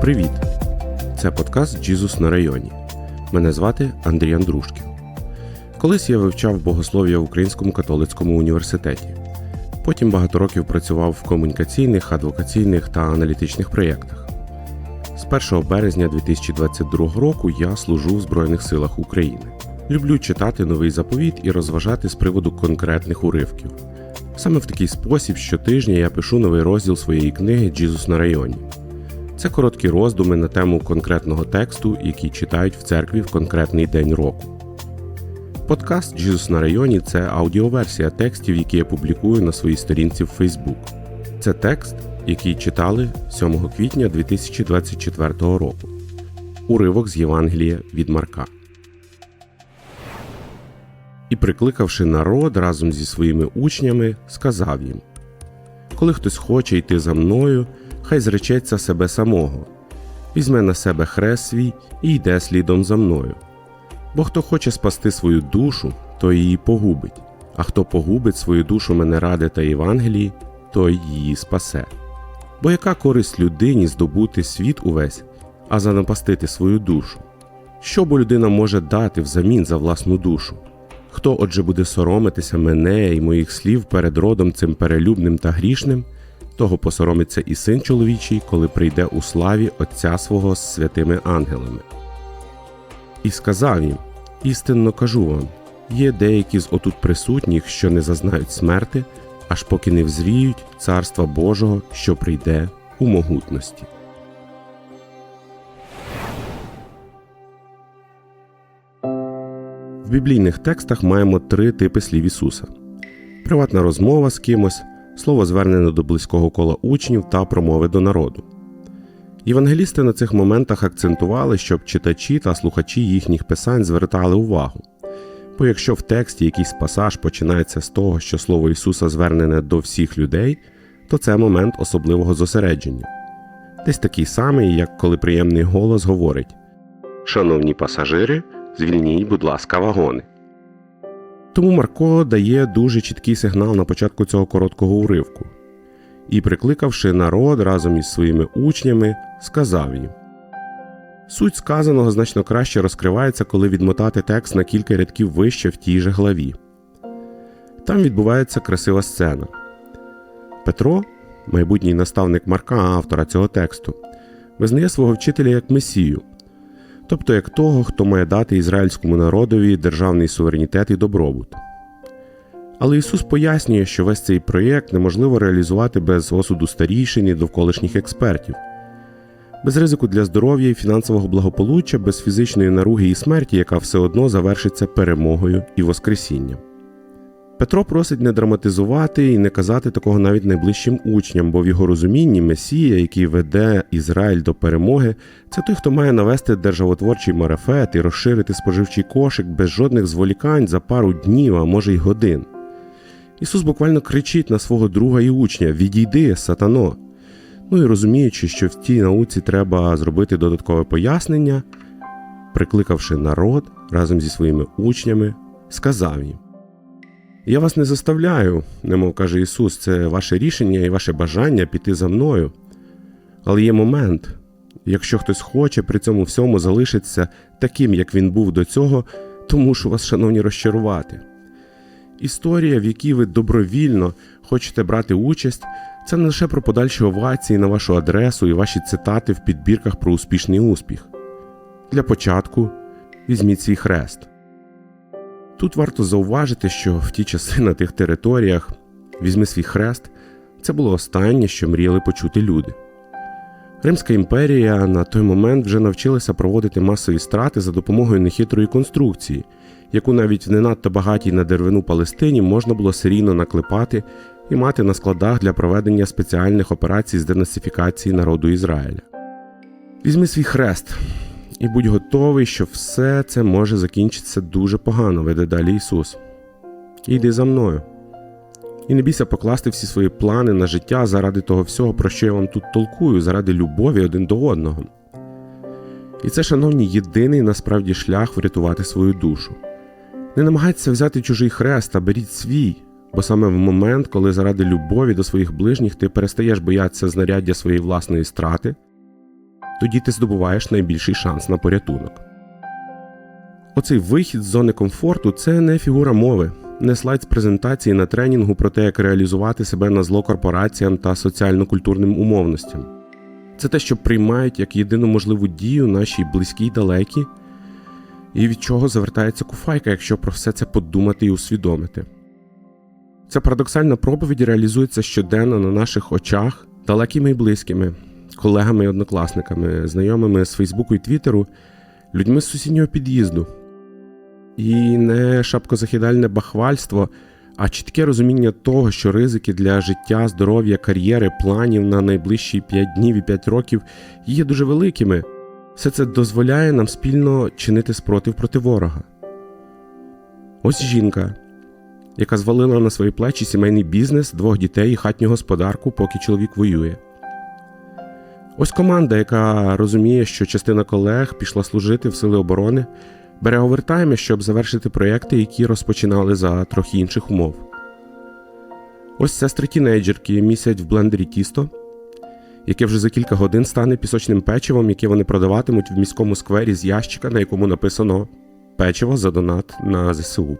Привіт! Це подкаст Джізус на районі. Мене звати Андрій Андрушків. Колись я вивчав богослов'я в Українському католицькому університеті. Потім багато років працював в комунікаційних, адвокаційних та аналітичних проєктах. З 1 березня 2022 року я служу в Збройних силах України. Люблю читати новий заповіт і розважати з приводу конкретних уривків. Саме в такий спосіб щотижня я пишу новий розділ своєї книги Джізус на районі. Це короткі роздуми на тему конкретного тексту, який читають в церкві в конкретний день року. Подкаст Джізус на районі це аудіоверсія текстів, які я публікую на своїй сторінці в Facebook. Це текст, який читали 7 квітня 2024 року. Уривок з Євангелія від Марка. І, прикликавши народ разом зі своїми учнями, сказав їм: Коли хтось хоче йти за мною, хай зречеться себе самого, візьме на себе хрест свій і йде слідом за мною. Бо хто хоче спасти свою душу, той її погубить, а хто погубить свою душу мене ради та Євангелії, той її спасе. Бо яка користь людині здобути світ увесь, а занапастити свою душу? Що бо людина може дати взамін за власну душу? Хто отже буде соромитися мене і моїх слів перед родом цим перелюбним та грішним, того посоромиться і син чоловічий, коли прийде у славі Отця свого з святими ангелами. І сказав їм істинно кажу вам є деякі з отут присутніх, що не зазнають смерти, аж поки не взріють Царства Божого, що прийде у могутності. В біблійних текстах маємо три типи слів Ісуса: приватна розмова з кимось, слово звернене до близького кола учнів та промови до народу. Євангелісти на цих моментах акцентували, щоб читачі та слухачі їхніх писань звертали увагу. Бо якщо в тексті якийсь пасаж починається з того, що слово Ісуса звернене до всіх людей, то це момент особливого зосередження. Десь такий самий, як коли приємний голос говорить Шановні пасажири, звільніть, будь ласка, вагони. Тому Марко дає дуже чіткий сигнал на початку цього короткого уривку і, прикликавши народ разом із своїми учнями, сказав їм. Суть сказаного значно краще розкривається, коли відмотати текст на кілька рядків вище в тій же главі. Там відбувається красива сцена. Петро, майбутній наставник Марка, автора цього тексту, визнає свого вчителя як Месію, тобто як того, хто має дати ізраїльському народові державний суверенітет і добробут. Але Ісус пояснює, що весь цей проєкт неможливо реалізувати без осуду старішин і довколишніх експертів, без ризику для здоров'я і фінансового благополуччя, без фізичної наруги і смерті, яка все одно завершиться перемогою і Воскресінням. Петро просить не драматизувати і не казати такого навіть найближчим учням, бо в його розумінні Месія, який веде Ізраїль до перемоги, це той, хто має навести державотворчий марафет і розширити споживчий кошик без жодних зволікань за пару днів, а може й годин. Ісус буквально кричить на свого друга і учня Відійди, сатано. Ну і розуміючи, що в тій науці треба зробити додаткове пояснення, прикликавши народ разом зі своїми учнями, сказав їм: Я вас не заставляю, немов каже Ісус, це ваше рішення і ваше бажання піти за мною. Але є момент, якщо хтось хоче при цьому всьому залишитися таким, як він був до цього, то мушу вас, шановні, розчарувати. Історія, в якій ви добровільно хочете брати участь, це не лише про подальші овації на вашу адресу і ваші цитати в підбірках про успішний успіх. Для початку візьміть свій хрест. Тут варто зауважити, що в ті часи на тих територіях візьми свій хрест це було останнє, що мріяли почути люди. Римська імперія на той момент вже навчилася проводити масові страти за допомогою нехитрої конструкції, яку навіть в не надто багатій на деревину Палестині можна було серійно наклепати і мати на складах для проведення спеціальних операцій з денацифікації народу Ізраїля. Візьми свій хрест і будь готовий, що все це може закінчитися дуже погано, веде далі Ісус. І йди за мною. І не бійся покласти всі свої плани на життя заради того всього, про що я вам тут толкую, заради любові один до одного. І це, шановні, єдиний насправді шлях врятувати свою душу. Не намагайтеся взяти чужий хрест, а беріть свій, бо саме в момент, коли заради любові до своїх ближніх ти перестаєш боятися знаряддя своєї власної страти, тоді ти здобуваєш найбільший шанс на порятунок. Оцей вихід з зони комфорту це не фігура мови, не слайд з презентації на тренінгу про те, як реалізувати себе на зло корпораціям та соціально-культурним умовностям. Це те, що приймають як єдину можливу дію наші близькі й далекі, і від чого завертається куфайка, якщо про все це подумати і усвідомити. Ця парадоксальна проповідь реалізується щоденно на наших очах, далекими і близькими, колегами і однокласниками, знайомими з Фейсбуку і Твіттеру, людьми з сусіднього під'їзду. І не шапкозахідальне бахвальство, а чітке розуміння того, що ризики для життя, здоров'я, кар'єри, планів на найближчі 5 днів і 5 років є дуже великими. Все це дозволяє нам спільно чинити спротив проти ворога. Ось жінка, яка звалила на свої плечі сімейний бізнес, двох дітей і хатню господарку, поки чоловік воює. Ось команда, яка розуміє, що частина колег пішла служити в сили оборони, бере овертайми, щоб завершити проєкти, які розпочинали за трохи інших умов. Ось сестри тінейджерки місять в блендері тісто, яке вже за кілька годин стане пісочним печивом, яке вони продаватимуть в міському сквері з ящика, на якому написано Печиво за донат на ЗСУ.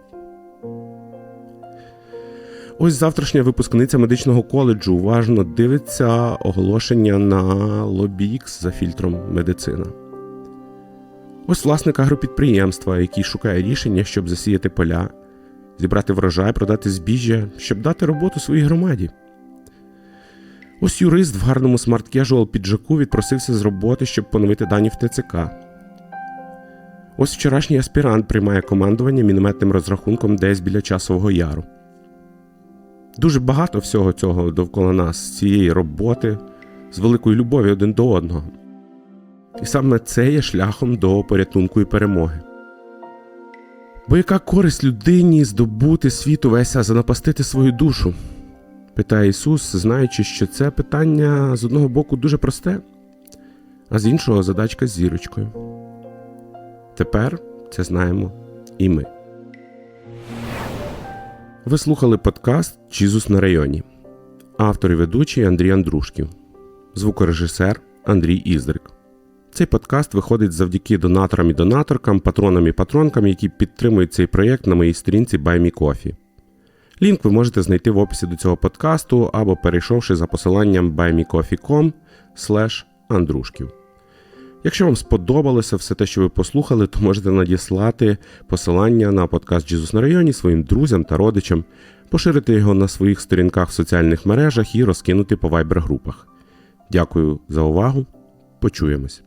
Ось завтрашня випускниця медичного коледжу уважно дивиться оголошення на LobbyX за фільтром медицина. Ось власник агропідприємства, який шукає рішення, щоб засіяти поля, зібрати врожай, продати збіжжя, щоб дати роботу своїй громаді. Ось юрист в гарному смарт-кежуал піджаку відпросився з роботи, щоб поновити дані в ТЦК. Ось вчорашній аспірант приймає командування мінометним розрахунком десь біля часового яру. Дуже багато всього цього довкола нас, цієї роботи, з великою любов'ю один до одного. І саме це є шляхом до порятунку і перемоги. Бо яка користь людині здобути світу весь, а занапастити свою душу? питає Ісус, знаючи, що це питання з одного боку дуже просте, а з іншого задачка з зірочкою. Тепер це знаємо і ми. Ви слухали подкаст Чізус на районі. Автор і ведучий Андрій Андрушків, звукорежисер Андрій Іздрик. Цей подкаст виходить завдяки донаторам і донаторкам, патронам і патронкам, які підтримують цей проєкт на моїй сторінці BuyMeCoffee. Лінк ви можете знайти в описі до цього подкасту або перейшовши за посиланням buymecoffee.com Андрушків. Якщо вам сподобалося все те, що ви послухали, то можете надіслати посилання на подкаст Джізус на районі своїм друзям та родичам, поширити його на своїх сторінках в соціальних мережах і розкинути по вайбер-групах. Дякую за увагу. Почуємось.